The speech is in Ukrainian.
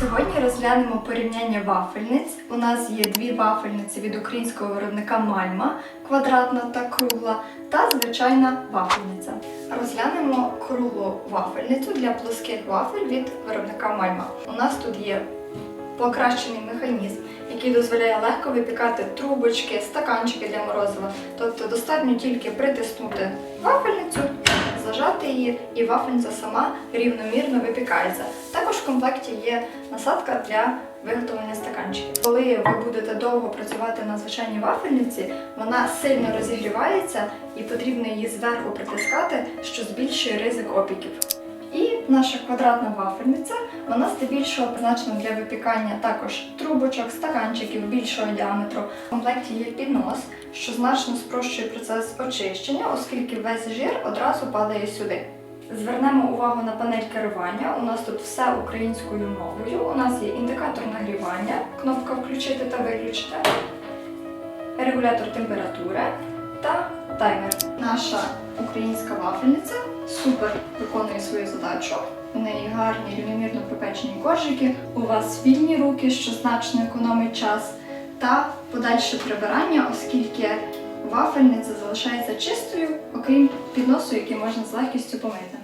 Сьогодні розглянемо порівняння вафельниць. У нас є дві вафельниці від українського виробника Мальма, квадратна та кругла, та звичайна вафельниця. Розглянемо круглу вафельницю для плоских вафель від виробника Мальма. У нас тут є покращений механізм, який дозволяє легко випікати трубочки, стаканчики для морозива. Тобто достатньо тільки притиснути вафельницю, зажати її, і вафельниця сама рівномірно випікається. Також в комплекті є насадка для виготовлення стаканчиків. Коли ви будете довго працювати на звичайній вафельниці, вона сильно розігрівається і потрібно її зверху притискати, що збільшує ризик опіків. І наша квадратна вафельниця, вона здебільшого призначена для випікання також трубочок, стаканчиків більшого діаметру. В комплекті є піднос, що значно спрощує процес очищення, оскільки весь жир одразу падає сюди. Звернемо увагу на панель керування. У нас тут все українською мовою. У нас є індикатор нагрівання, кнопка включити та виключити, регулятор температури та таймер. Наша українська вафельниця супер виконує свою задачу. У неї гарні рівномірно пропечені коржики. У вас вільні руки, що значно економить час, та подальше прибирання, оскільки вафельниця залишається чистою, окрім підносу, який можна з легкістю помити.